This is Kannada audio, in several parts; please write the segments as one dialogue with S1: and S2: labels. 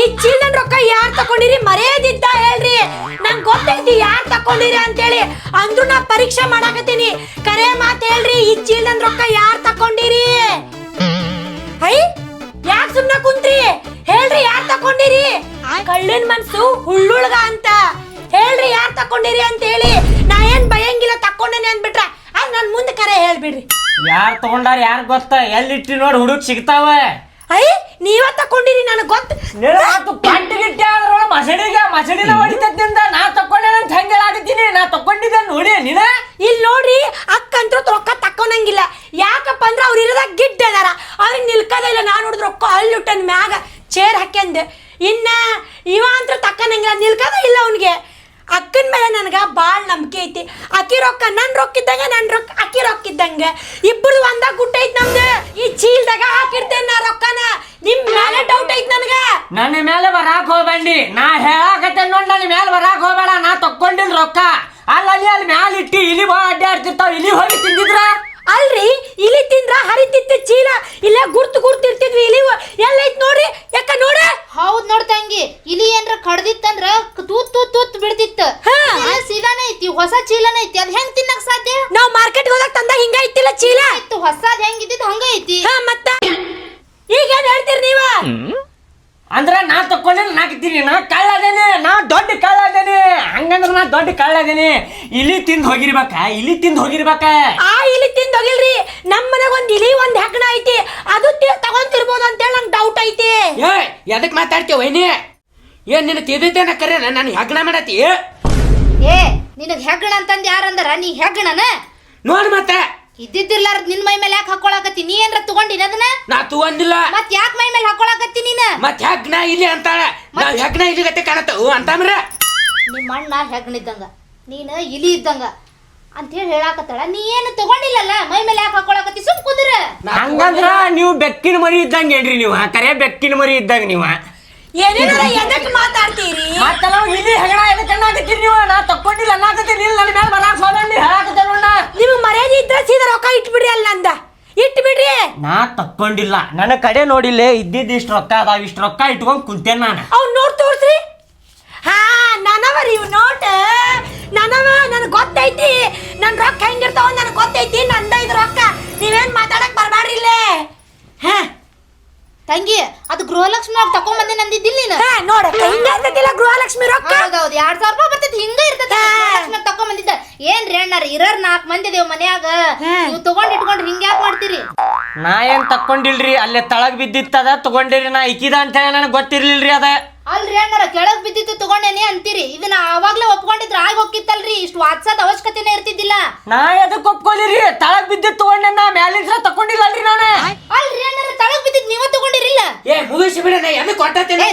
S1: ಈ ಚೀಲನ್ ರೊಕ್ಕ ಯಾರ್ ತಕೊಂಡಿರಿ? ಮರ್ಯಾದಿದ್ದ ಹೇಳ್ರಿ. ನಂಗ್ ಗೊತ್ತೈತಿ ಯಾರ್ ತಕೊಂಡಿರಿ ಅಂತೇಳಿ. ಅಂದ್ರು ನಾ ಪರೀಕ್ಷೆ ಮಾಡಾಕತ್ತೀನಿ. ಕರೆ ಮಾತ್ ಹೇಳ್ರಿ, ಈ ಚೀಲನ್ ರೊಕ್ಕ ಯಾರ್ ತಕೊಂಡಿರಿ? ಹೈ, ಯಾಕ್ ಸುಮ್ನ ಕುಂತ್ರಿ? ಹೇಳ್ರಿ, ಯಾರ್ ತಕೊಂಡಿರಿ? ಕಳ್ಳನ್ ಮನ್ಸು ಹುಳ್ಳುಳ್ಗ ಅಂತ. ಹೇಳ್ರಿ, ಯಾರ್ ತಕೊಂಡಿರಿ ಅಂತ ಹೇಳಿ ನಾ ಏನ್ ಭಯಂಗಿಲ್ಲ ತಕೊಂಡೇನೆ ಅಂದ್ಬಿಟ್ರ. ಅದ್ ನನ್ ಮುಂದೆ ಕರೆ ಹೇಳ್ಬಿಡ್ರಿ.
S2: ಯಾರ್ ತಗೊಂಡಾರ ಯಾರ್ ಗೊತ್ತ? ಎಲ್ಲಿಟ್ಟಿ ನೋಡಿ ಹುಡುಕ್ ಸಿಗ್ತಾವ.
S1: ಐ ನೀವ ತಕೊಂಡಿರಿ ನನಗ್ ಗೊತ್ತ
S2: ಕಂಟಿಗಿಟ್ಟೆ ಅದ್ರೊಳ ಮಸಡಿಗೆ ಮಸಡಿನ ಹೊಡಿತದಿಂದ ನಾ ತಕೊಂಡೆ ಅಂತ ಹೆಂಗೆ ನಾ ತಕೊಂಡಿದ್ದೆ ನೋಡಿ ನೀನ
S1: ಇಲ್ಲಿ ನೋಡ್ರಿ ಅಕ್ಕಂತ್ರು ರೊಕ್ಕ ತಕ್ಕೊನಂಗಿಲ್ಲ ಯಾಕಪ್ಪ ಅಂದ್ರೆ ಅವ್ರು ಇರೋದಾಗ ಗಿಡ್ಡ ಅದಾರ ಅವ್ರಿಗೆ ನಿಲ್ಕದ ಇಲ್ಲ ನಾನು ನೋಡಿದ್ ರೊಕ್ಕ ಅಲ್ಲುಟ್ಟನ್ ಮ್ಯಾಗ ಚೇರ್ ಹಾಕ್ಯಂದೆ ಇನ್ನ ಇವ ಅಂತ ತಕ್ಕನಂಗಿಲ್ಲ ನಿಲ್ಕದ ಇಲ್ಲ ಅವನಿಗೆ ಅಕ್ಕನ ಮೇಲೆ ನನಗ ಭಾಳ ನಂಬಿಕೆ ಐತಿ ಅಕ್ಕಿ ರೊಕ್ಕ ನನ್ ರೊಕ್ಕ ಇದ್ದಂಗ ನನ್ ರೊಕ್ಕ ಅಕ್ಕಿ ರೊಕ್ಕ ಇದ್ದಂಗ ಇಬ್ಬರು ಒಂದಾಗ ಗುಟ್ಟ ಐತಿ ನಮ್ದು ಈ ಚೀಲ್ದಾಗ ಹಾಕಿರ್ತೇನೆ ನಾ ರೊಕ್ಕನ ನಿಮ್ ಮೇಲೆ ಡೌಟ್ ಐತಿ ನನಗ
S2: ನನ್ನ ಮೇಲೆ ಬರಾಕ್ ಹೋಗ್ಬೇಡಿ ನಾ ಹೇಳಾಕತ್ತೆ ನೋಡ್ ನನ್ನ ಮೇಲೆ ಬರಾಕ್ ಹೋಗ್ಬೇಡ ನಾ ತಕೊಂಡಿಲ್ ರೊಕ್ಕ ಅಲ್ಲ ಅಲ್ಲಿ ಅಲ್ಲಿ ಮ್ಯಾಲ ಇಟ್ಟಿ ಇಲಿ ಬಾ ಅಡ್ಡಾಡ್ತಿರ್ತಾವ ಇಲಿ ಹೋಗಿ ತಿಂದಿದ್ರ
S1: ಅಲ್ರಿ ಇಲ್ಲಿ ತಿಂದ್ರ ಹರಿತಿತ್ತು ಚೀಲ ಇಲ್ಲ ಗುರ್ತು ಗುರ್ತು ಇರ್ತಿದ್ವಿ ಇಲ್ಲಿ ಎಲ್ಲೈತ್ ನೋಡ್ರಿ ಯಾಕ ನೋಡ
S3: ಹೌದ್ ನೋಡ್ ತಂಗಿ ಇಲ್ಲಿ ಏನ್ರ ಕಡ್ದಿತ್ತಂದ್ರ ಕ- ತೂತ್ ತೂತ್ ತೂತ್ ಬಿಡ್ತಿತ್ತ
S1: ಹಾ.
S3: ಇದಿಲ್ಲ ಸೀದಾನೇ ಐತಿ ಹೊಸ ಚೀಲನ ಐತಿ ಅದ್ ಹೆಂಗ್ ತಿನ್ನಕ್ ಸಾಧ್ಯ
S1: ನಾವ್ ಮಾರ್ಕೆಟ್ ಹೋದಾಗ ತಂದ ಹಿಂಗ ಐತಿಲ್ಲ ಚೀಲ
S3: ಇತ್ತು ಹೊಸದ್ ಹೆಂಗ್ ಇದ್ದಿದ್ ಹಂಗ ಐತಿ
S1: ಹಾ ಮತ್ತ ಈಗ ಏನ್ ಹೇಳ್ತೀರಿ ನೀವ
S2: ಅಂದ್ರ ನಾ ತಕೊಂಡಿಲ್ಲ ನಾಕಿದ್ದೀನಿ ನಾ ಕಳ್ಳದೇನೆ ನಾ ದೊಡ್ಡ ಕಳ್ಳದೇನೆ ಹಂಗಂದ್ರ ನಾ ದೊಡ್ಡ ಕಳ್ಳದೇನೆ ಇಲಿ ತಿಂದ್ ಹೋಗಿರ್ಬೇಕ? ಇಲಿ ತಿಂದ್ ಹೋಗಿರ್ಬೇಕ?
S1: ಆ ಇಲಿ ತಿಂದ್ ಹೋಗಿಲ್ರಿ. ನಮ್ಮ ಮನೆಗ್ ಒಂದ್ ಇಲಿ ಒಂದ್ ಹೆಗ್ಣ ಐತಿ. ಅದು ತಿ- ತಗೊಂತಿರ್ಬೋದು ಅಂತೇಳಿ ನಂಗೆ ಡೌಟ್ ಐತಿ.
S4: ಏ ಎದಕ್ ಮಾತಾಡ್ತೀವ ವೈನಿ? ಏನ್ ನಿನ್ನ ತಿದ್ದೈತೇನ ಕರೆ ನಾನು ಹೆಗ್ಣ ಮಾಡತಿ
S3: ಏ? ನಿನಗ್ ಹೆಗ್ಣ ಅಂತಂದ್ ಯಾರಂದ್ರ? ನೀ ಹೆಗ್ಣನ
S4: ನೋಡ್ ಮತ್ತ.
S3: ಇದ್ದಿದ್ದಿರ್ಲಾರ್ದ ನಿನ್ ಮೈ ಮೇಲೆ ಯಾಕೆ ಹಾಕೊಳಕತ್ತಿ? ನೀ ಏನ್ರ ತಗೊಂಡಿನ ಅದನ್ನ?
S4: ನಾ ತಗೊಂಡಿಲ್ಲ
S3: ಮತ್ ಯಾಕೆ ಮೈ ಮೇಲೆ ಹಾಕೊಳಕತ್ತಿ ನೀನ?
S4: ಮತ್ ಹೆಗ್ಣ ಇಲ್ಲಿ ಅಂತಾಳ. ನಾ ಹೆಗ್ಣ ಇಲ್ಲಿ ಗತೆ ಕಾಣತ್ತ ಹ್ಞೂ ಅಂತಂದ್ರ
S3: ನಿಮ್ಮ ಅಣ್ಣ ಹೆಗ್ಣಿದ್ದಂಗ ನೀನು ಇಲಿ ಇದ್ದಂಗ. ಅಂತ ಹೇಳಿ ಹೇಳಾಕತ್ತಾಳ. ನೀ ಏನು ತಗೊಂಡಿಲ್ಲಲ್ಲ? ಮೈ ಮೇಲೆ ಯಾಕೆ ಹಾಕೊಳಕತ್ತಿ? ಸುಮ್ ಕುದುರ.
S2: ಹಂಗಂದ್ರ ನೀವು ಬೆಕ್ಕಿನ ಮರಿ ಇದ್ದಂಗೆ ಹೇಳ್ರಿ ನೀವು? ಕರೆ ಬೆಕ್ಕಿನ ಮರಿ ಇದ್ದಂಗ ನೀವು?
S1: ಏನೇನಾರ ಎದಕ್ ಮಾತಾಡ್ತೀರಿ?
S2: ಮತ್ತ ನಾವು ಇಲ್ಲಿ ಹೆಗಣ ಎದಕ್ಕೆ ಅನ್ನಕತ್ತೀರಿ ನೀವು? ನಾ ತಕ್ಕೊಂಡಿಲ್ಲ ಅನ್ನಕತ್ತೀನಿ ಇಲ್ಲ ನನ್ನ ಮೇಲೆ ಬರಾಕ್ ಹೋಗ್ಬೇಡಿ ಹೇಳಾಕತ್ತೆ ನೋಡ
S1: ನಿಮಗ್ ಮರ್ಯಾದೆ ಇದ್ರ ಸೀದಾ ರೊಕ್ಕ ಇಟ್ಬಿಡ್ರಿ ಅಲ್ಲ ನಂದ. ಇಟ್ಬಿಡ್ರಿ.
S2: ನಾ ತಕ್ಕೊಂಡಿಲ್ಲ. ನನ್ನ ಕಡೆ ನೋಡಿಲ್ಲ ಇದ್ದಿದ್ದು ಇಷ್ಟು ರೊಕ್ಕ ಅದಾವ ಇಷ್ಟು ರೊಕ್ಕ ಇಟ್ಕೊಂಡ್ ಕುಂತೇನೆ ನಾನು.
S1: ಅವ್ನ್ ನೋಡ್ ತೋರ್ಸ್ರಿ. ಹಾ ನನವರಿ ಇವ್ ನೋಟ. ನನವ ನನಗೆ ಗೊತ್ತೈತಿ. ನನ್ನ ರೊಕ್ಕ ಹೆಂಗಿರ್ತಾವ ನನಗೆ ಗೊತ್ತೈತಿ. ನಂದ ಇದು ರೊಕ್ಕ. ನೀವೇನ್ ಮಾತಾಡಕ್ಕೆ ಬರಬಾರ್ರಿ ಇಲ್ಲೇ. ಹಾ.
S3: ತಂಗಿ ಅದು ಗೃಹಲಕ್ಷ್ಮಿ ಅವ್ರು ತಕೊಂಡ್ ಬಂದಿ ನಂದಿದ್ದಿಲ್ಲ ನೀನು?
S1: ಹಾ ನೋಡ ಹಿಂಗ ಇರ್ತೈತಿಲ್ಲ ಗೃಹಲಕ್ಷ್ಮಿ ರೊಕ್ಕ?
S3: ಹೌದೌದು ಎರಡ್ ಸಾವಿರ ರೂಪಾಯಿ ಬರ್ತೈತಿ ಹಿಂಗ ಇರ್ತೈತಿ. ಗೃಹಲಕ್ಷ್ಮಿ ತಕೊಂಡ್ ಬಂದಿದ್ದ ಏನ್ರಿ ಅಣ್ಣಾರ ಇರೋರ್ ನಾಲ್ಕು ಮಂದಿ ದೇವ್ ಮನ್ಯಾಗ. ನೀವು ತಗೊಂಡ್ ಇಟ್ಕೊಂಡ್ರಿ ಹಿಂಗ ಯಾಕೆ ಮಾಡ್ತೀರಿ?
S2: ನಾ ಏನ್ ತಕ್ಕೊಂಡಿಲ್ರಿ ಅಲ್ಲೇ ತಳಗ್ ಬಿದ್ದಿತ್ತದ ತಗೊಂಡಿರಿ ನಾ ಇಕ್ಕಿದ ಅಂತ ಹೇಳಿ ನನಗೆ ಗೊತ್ತಿರ್ಲಿಲ್ರಿ ಅದ.
S3: ಅಲ್ರಿ ಅಣ್ಣಾರ ಕೆಳಗ್ ಬಿದ್ದಿತ್ತು ತಗೊಂಡೇನಿ ಅಂತೀರಿ. ಇದನ್ನ ಅವಾಗ್ಲೇ ಒಪ್ಕೊಂಡಿದ್ರ ಆಗ ಹೋಗಿತ್ತಲ್ರಿ ಇಷ್ಟು ವಾದ್ಸದ ಅವಶ್ಯಕತೆನೇ ಇರ್ತಿದ್ದಿಲ್ಲ.
S2: ನಾ ಎದಕ್ ಒಪ್ಕೊಲಿರಿ? ತಳಗ್ ಬಿದ್ದಿತ್ತು ತಗೊಂಡೆ ನಾ ಮ್ಯಾಲಿಂದ ತಕೊಂಡಿಲ್ಲಲ್ರಿ ನಾನು.
S3: ಅಲ್ರಿ ಅಣ್ಣಾರ ತಳಗ್ ಬಿದ್ದಿದ್ ನೀವ ತಗೊಂಡಿರಿಲ್ಲ.
S4: ಏ ಮುಗಿಸಿ ಬಿಡ ನಾ ಎದಕ್ ಕೊಟ್ಟತೀನಿ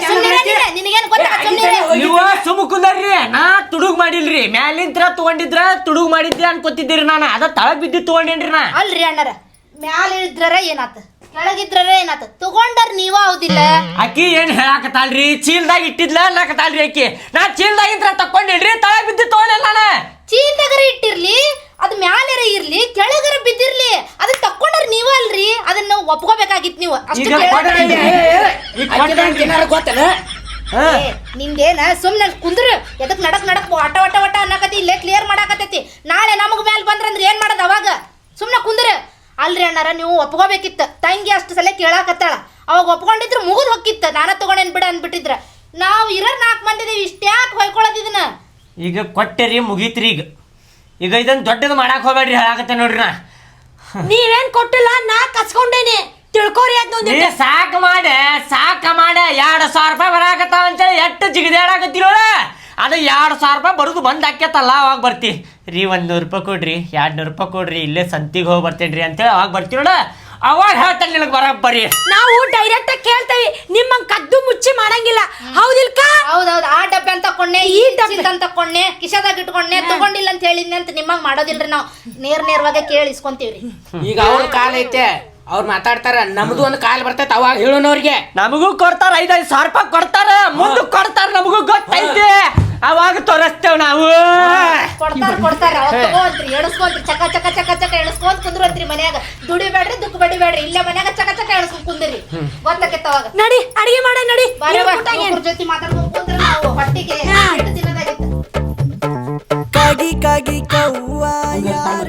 S3: ನಿನಗೇನ್ ಗೊತ್ತಾ? ಸುಮ್ನಿರ.
S2: ನೀವು ಕುಂದರ್ರಿ. ನಾ ತುಡುಗ್ ಮಾಡಿಲ್ರಿ. ಮ್ಯಾಲಿಂತ್ರ ತಗೊಂಡಿದ್ರ ತುಡುಗ್ ಮಾಡಿದ್ದೆ ಅನ್ಕೋತಿದ್ದೀರಿ ನಾನು. ಅದ ತಳಗ್ ಬಿದ್ದಿತ್ತು ತಗೊಂಡೇನ್ರಿ ನಾ.
S3: ಅಲ್ರಿ ಅಣ್ಣಾರ ಮ್ಯಾಲ ಇಳಿದ್ರ ಏನಾತ? ಕೆಳಗಿದ್ರರ ಏನಾತ? ತಗೊಂಡರ್ ನೀವ ಹೌದಿಲ್ಲ?
S2: ಅಕ್ಕಿ ಏನ್ ಹೇಳಾಕತ್ತಾಳ್ರಿ? ಚೀಲ್ದಾಗ ಇಟ್ಟಿದ್ಲ ಅನ್ನಕತ್ತಾಳ್ರಿ ಅಕ್ಕಿ. ನಾ ಚೀಲ್ದಾಗಿಂತ್ರ ತಕೊಂಡಿಲ್ರಿ ತಳ ಬಿದ್ದು ತಗೊಂಡಿಲ್ಲ ನಾನು.
S3: ಚೀಲ್ದಾಗರ ಇಟ್ಟಿರ್ಲಿ ಅದ್ ಮ್ಯಾಲರ ಇರ್ಲಿ ಕೆಳಗರ ಬಿದ್ದಿರ್ಲಿ ಅದನ್ನ ತಕೊಂಡರ್ ನೀವ ಅಲ್ರಿ? ಅದನ್ನ ಒಪ್ಕೋಬೇಕಾಗಿತ್ ನೀವು. ಅಷ್ಟು
S2: ಈಗ. ಕೊಡ್ರಿ.
S3: ಏ, ನಿಂದೇನ? ಸುಮ್ನೆ ಕುಂದ್ರ ಎದಕ್ ನಡಕ್ ನಡಕ್ ಒಟ ಒಟ ಒಟ ಅನ್ನಕತಿ ಇಲ್ಲೇ ಕ್ಲಿಯರ್ ಮಾಡಾಕತೈತಿ ನಾಳೆ ನಮಗ್ ಮ್ಯಾಲ್ ಬಂದ್ರಂದ್ರ ಏನ್ ಮಾಡೋದ್ ಅವಾಗ? ಸುಮ್ನೆ ಕುಂದ್ರ. ಅಲ್ರಿ ಅಣ್ಣಾರ ನೀವು ಒಪ್ಕೋಬೇಕಿತ್ತು. ತಂಗಿ ಅಷ್ಟು ಸಲ ಕೇಳಾಕತ್ತಾಳ. ಅವಾಗ ಒಪ್ಕೊಂಡಿದ್ರು ಮುಗಿದ್ ಹೊಕ್ಕಿತ್ತ. ನಾನ ತಗೊಂಡೇನ್ ಬಿಡ ಅನ್ಬಿಟ್ಟಿದ್ರ ನಾವು ಇರೋ ನಾಲ್ಕು ಮಂದಿ ಇಷ್ಟ್ಯಾಕೆ ಇಷ್ಟ್ಯಾಕ್ ಹೊಯ್ಕೊಳ್ಳೋದ್ ಇದನ್ನ.
S2: ಈಗ ಕೊಟ್ಟೆರಿ ಮುಗೀತ್ರಿ ಈಗ. ಈಗ ಇದನ್ನ ದೊಡ್ಡದು ಮಾಡಾಕ್ ಹೋಗ್ಬೇಡ್ರಿ ಹೇಳಾಕತ್ತೆ ನೋಡ್ರಿ ನಾ.
S1: ನೀವೇನ್ ಕೊಟ್ಟಿಲ್ಲ ನಾ ಕಸ್ಕೊಂಡೇನಿ. ತಿಳ್ಕೋರಿ ಅದ್
S2: ಏ ಸಾಕ್ ಮಾಡ ಸಾಕ ಮಾಡ. ಎರಡು ಸಾವಿರ ರೂಪಾಯಿ ಬರಾಕತ್ತಾವ ಅಂತೇಳಿ ಎಷ್ಟು ಜಿಗಿದಾಡಕತ್ತಿರೋಳ? ಅದು ಎರಡು ಸಾವಿರ ರೂಪಾಯಿ ಬರೋದು ಬಂದು ಹಾಕ್ಯತ್ತಲ್ಲ ಅವಾಗ ಬರ್ತಿ. ರೀ ಒಂದು ನೂರು ರೂಪಾಯಿ ಕೊಡ್ರಿ ಎರಡು ನೂರು ರೂಪಾಯಿ ಕೊಡ್ರಿ ಇಲ್ಲೇ ಸಂತಿಗೆ ಹೋಗಿ ಬರ್ತೇನ್ರಿ ಅಂತೇಳಿ ಅವಾಗ ಬರ್ತೀರೋಳ ಅವಾಗ ಹೇಳ್ತಾನೆ ನಿನಗೆ ಬರಕ್ ಬರ್ರಿ
S1: ನಾವು ಡೈರೆಕ್ಟ್ ಆಗಿ ನಿಮ್ಮ ನಿಮ್ಮಂಗ್ ಕದ್ದು ಮುಚ್ಚಿ ಮಾಡಂಗಿಲ್ಲ. ಹೌದಿಲ್ಕ?
S3: ಹೌದೌದು ಆ ಡಬ್ಬೆ ಅಂತ ಕೊಂಡೆ ಈ.
S1: ಡಬ್ಬೆ.
S3: ಅಂತ ಕೊಂಡೆ ಕಿಶದಾಗ ಇಟ್ಕೊಂಡೆ ತಗೊಂಡಿಲ್ಲ ಅಂತ ಹೇಳಿದ್ನೆ ಅಂತ ನಿಮ್ಮಂಗ್ ಮಾಡೋದಿಲ್ರಿ ನಾವು. ನೇರ್ ನೇರವಾಗಿ ಕೇಳಿ ಇಸ್ಕೊಂತೀವ್ರಿ
S4: ಈಗ ಅವ್ರ ಕಾಲ ಐತೆ ಅವ್ರು ಮಾತಾಡ್ತಾರ ನಮ್ದು ಒಂದು ಕಾಲ್ ಬರ್ತೈತೆ ಅವಾಗ ಹೇಳೋನವ್ರಿಗೆ.
S2: ನಮಗೂ ಕೊಡ್ತಾರ ಐದೈದು ಸಾವಿರ ರೂಪಾಯಿ ಕೊಡ್ತಾರ ಮುಂದಕ್ಕೆ ಕೊಡ್ತಾರ ನಮಗೂ ಗೊತ್ತೈತಿ. ತೋರಿಸ್ತೇವ್ ನಾವು.
S3: ಕೊಡ್ತಾರ ಕೊಡ್ತಾರ ಅವಾಗ ತಗೋಂತ್ರಿ ಎಣಸ್ಕೊಂತ್ರಿ ಚಕ ಚಕ ಚಕ ಚಕ ಎಣಸ್ಕೊಂತ ಕುಂದ್ರಂತ್ರಿ ಮನ್ಯಾಗ. ದುಡಿಬೇಡ್ರಿ ದುಃಖ ಬಡಿಬೇಡ್ರಿ ಇಲ್ಲೇ ಮನ್ಯಾಗ ಚಕ ಚಕ ಎಣಸ್ಕೊಂಡ್ ಕುಂದ್ರಿ. ಗೊತ್ತಾಕೈತ ಅವಾಗ.
S1: ನಡಿ ಅಡಿಗೆ ಮಾಡ ನಡಿ.
S3: ಬಾರೆ? ಒಬ್ರ ಜೊತೆ ಮಾತಾಡ್ಕೊಂಡ್ ಕುಂದ್ರ ನಾವು. ಹೊಟ್ಟಿಗೆ ಎಷ್ಟು ದಿನದಾಗಿತ್ತು.
S5: ಕಾಗಿ ಕಾಗಿ ಕವ್ವ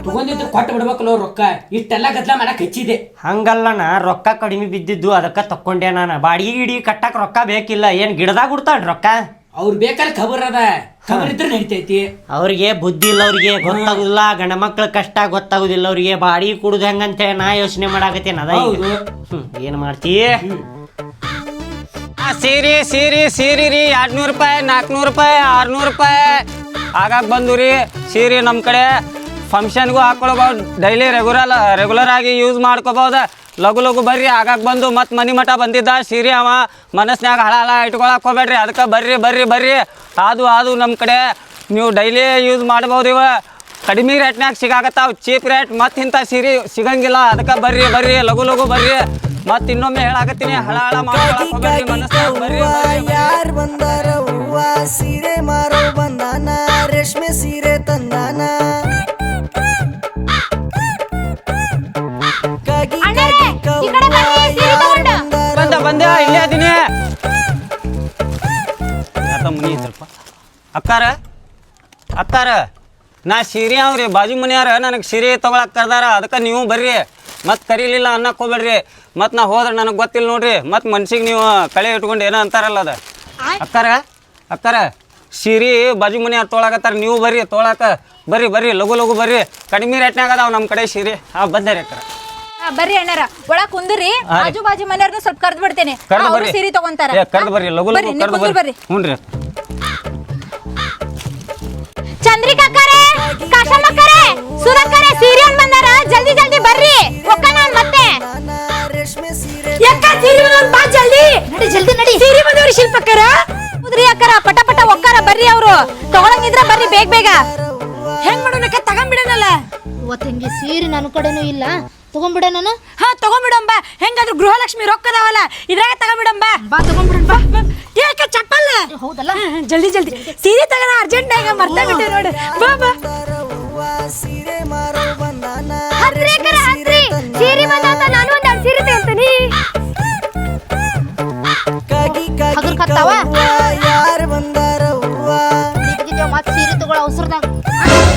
S4: ತಗೊಂಡಿದ್ದು ಕೊಟ್ಟು ಬಿಡ್ಬೇಕಲ್ಲ ರೊಕ್ಕ. ಇಷ್ಟೆಲ್ಲ ಗದ್ಲ ಮಾಡಕ್ ಹಂಗಲ್ಲ
S2: ಹಂಗಲ್ಲಣ್ಣ ರೊಕ್ಕ ಕಡಿಮೆ ಬಿದ್ದಿದ್ದು ಅದಕ್ಕ ತಕ್ಕೊಂಡೆ ನಾನು. ಬಾಡಿಗೆ ಗಿಡಿ ಕಟ್ಟಕ್ ರೊಕ್ಕ ಬೇಕಿಲ್ಲ. ಏನ್ ಗಿಡದಾಗ ಹುಡ್ತಾಳ ರೊಕ್ಕ?
S4: ಅವ್ರು ಬೇಕಾದ್ರೆ ಖಬರ್ ಅದ. ಖಬರ್ ಇದ್ರೆ ನಡಿತೈತಿ.
S2: ಅವ್ರಿಗೆ ಬುದ್ಧಿ ಇಲ್ಲ ಅವ್ರಿಗೆ ಗೊತ್ತಾಗುದಿಲ್ಲ ಗಂಡ ಮಕ್ಳ ಕಷ್ಟ ಗೊತ್ತಾಗುದಿಲ್ಲ ಅವ್ರಿಗೆ ಬಾಡಿ ಕುಡುದು ಹೇಳಿ ನಾ ಯೋಚನೆ ಮಾಡಾಕತ್ತೇನ ಅದ ಈಗ.
S4: ಹೌದು.
S2: ಹ್ಮ್, ಏನ್ ಮಾಡ್ತಿ? ಸೀರಿ ಸೀರಿ ಸೀರಿ ರೀ ಎರಡ್ನೂರು ರೂಪಾಯಿ ನಾಲ್ಕುನೂರು ರೂಪಾಯಿ ಆರ್ನೂರು ರೂಪಾಯಿ. ಆಗಾಗ ಬಂದು ರೀ ಸೀರೆ ನಮ್ಮ ಕಡೆ ಫಂಕ್ಷನ್ಗೂ ಹಾಕೊಳ್ಬೋದು ಡೈಲಿ ರೆಗ್ಯುಲರ್ ರೆಗ್ಯುಲರ್ ಆಗಿ ಯೂಸ್ ಮಾಡ್ಕೋಬೋದು. ಲಘು ಲಘು ಬರ್ರಿ, ಆಗಾಗ ಬಂದು ಮತ್ತೆ ಮನಿ ಮಠ ಬಂದಿದ್ದ, ಸೀರೆ ಅವ, ಮನಸ್ನ್ಯಾಗ ಹಳ ಹಳ ಇಟ್ಕೊಳಕ್ ಹೋಗ್ಬೇಡ್ರಿ ಅದಕ್ಕೆ ಬರ್ರಿ ಬರ್ರಿ ಬರ್ರಿ. ಅದು ಅದು ನಮ್ಮ ಕಡೆ, ನೀವು ಡೈಲಿ ಯೂಸ್ ಮಾಡ್ಬೋದು ಇವ. ಕಡಿಮೆ ರೇಟ್ನಾಗ ಸಿಗಾಕತ್ತಾವ ಚೀಪ್ ರೇಟ್ ಮತ್ತೆ ಇಂಥ ಸೀರೆ ಸಿಗಂಗಿಲ್ಲ ಅದಕ್ಕೆ ಬರ್ರಿ ಬರ್ರಿ ಲಘು ಲಘು ಬರ್ರಿ. ಮತ್ತೆ ಇನ್ನೊಮ್ಮೆ ಹೇಳಾಕತ್ತೀನಿ, ಹಳ ಹಳ ಮಾಡ್ಕೊಳಕ್ ಹೋಗ್ಬೇಡ್ರಿ ಬರ್ರಿ. ಅಕ್ಕಾರ ಅಕ್ಕಾರ ನಾ ಸೀರೆ ಅವ್ರಿ ಬಾಜು ಮನೆಯಾರ ನನಗೆ ಸೀರೆ ತೊಗೊಳಕ್ಕೆ ಕರ್ದಾರ ಅದಕ್ಕೆ ನೀವು ಬರ್ರಿ. ಮತ್ತೆ ಕರೀಲಿಲ್ಲ ಅನ್ನಕ್ಕೆ ಹೋಗ್ಬೇಡ್ರಿ. ಮತ್ತು ನಾ ಹೋದ್ರೆ ನನಗೆ ಗೊತ್ತಿಲ್ಲ ನೋಡ್ರಿ. ಮತ್ತು ಮನ್ಸಿಗೆ ನೀವು ಕಳೆ ಇಟ್ಕೊಂಡು ಏನೋ ಅಂತಾರಲ್ಲ ಅದು. ಅಕ್ಕಾರ ಅಕ್ಕಾರ ಸೀರೆ ಬಾಜು ಮನೆಯಾರ ತೊಳಕತ್ತಾರ ನೀವು ಬರ್ರಿ ತೊಳಕ. ಬರ್ರಿ ಬರ್ರಿ ಲಘು ಲಘು ಬರ್ರಿ. ಕಡಿಮೆ ರೇಟ್ನಾಗ ಅದಾವ ನಮ್ಮ ಕಡೆ ಸೀರೆ. ಹಾಂ ಬಂದೆ ರೀ ಅಕ್ಕಾರ.
S6: ಬರ್ರಿ ಅಣ್ಣಾರ. ಒಳ ಕುಂದ್ರಿ. ಆಜು ಬಾಜು ಮನೆಯವ್ರನ್ನ ಸ್ವಲ್ಪ ಕರ್ದ್ ಬಿಡ್ತೇನೆ. ಸೀರೆ ತಗೊಂತಾರ.
S2: ಕರ್ದು ಬರ್ರಿ ಲಘು ಲಘು ಬರ್ರಿ ಹ್ಞೂ ರೀ
S6: ಸುರಕ್ಕರೆ ಸೀರೆ ಅಂತ ಬಂದಾರ. ಜಲ್ದಿ ಜಲ್ದಿ ಬರ್ರಿ. ಒಕ್ಕಾನ ಮತ್ತೆ.
S5: ಯಕ್ಕ ಸೀರೆ
S1: ಬಂದವ್ರು ಬಾ ಜಲ್ದಿ.
S3: ನಡಿ ಜಲ್ದಿ ನಡಿ.
S1: ಸೀರೆ ಬಂದವ್ರಿ ಶಿಲ್ಪಕ್ಕರ.
S6: ಹೌದ್ರಿ ಅಕ್ಕರ ಪಟ ಪಟ ಒಕ್ಕಾರ ಬರ್ರಿ ಅವರು. ತಗೊಳಂಗಿದ್ರ ಬರ್ರಿ ಬೇಗ ಬೇಗ.
S1: ಹೆಂಗ್ ಮಾಡೋಣಕ್ಕ ತಗೊಂಬಿಡನಲ್ಲ.
S3: ಇವತ್ತು ಹಿಂಗೆ ಸೀರೆ ನನ್ನ ಕಡೆನೂ ಇಲ್ಲ. ತಗೊಂಡ್ಬಿಡ ನಾನು?
S1: ಹಾ ತಗೊಂಬಿಡಂಬ ಹೆಂಗಾದ್ರು ಗೃಹಲಕ್ಷ್ಮಿ ರೊಕ್ಕದವಲ್ಲ. ಇದ್ರಾಗ ತಗೊಂಬಿಡಂಬ
S3: ಬಾ. ತಗೊಂಡ್ಬಿಡಣ ಬಾ.
S1: ಯಾಕೆ ಚಪ್ಪಲ್ಲ
S3: ಹೌದಲ್ಲ?
S1: ಜಲ್ದಿ ಜಲ್ದಿ. ಸೀರೆ ತಗೋಣ ಅರ್ಜೆಂಟ್ನಾಗ ಮರ್ತಾ ಬಿಟ್ಟೆ ನೋಡಿ. ಬಾ ಬಾ.
S5: ಸೀರೆ ಮಾರೋ ಬಂದಾನ
S6: ಸೀರೆ ಬಂದಾತ ನಾನು ಒಂದ್ ಎರಡ್ ಸೀರೆ ತಗೊಂತೀನಿ.
S5: ಕಾಗಿ ಕಾಗಿ
S3: ಕತ್ತಾವ?
S5: ಯಾರ್ ಬಂದಾರ ಹೂವ?
S3: ಮತ್ತೆ ಸೀರೆ ತಗೊಳ ಅವಸರದಾಗ.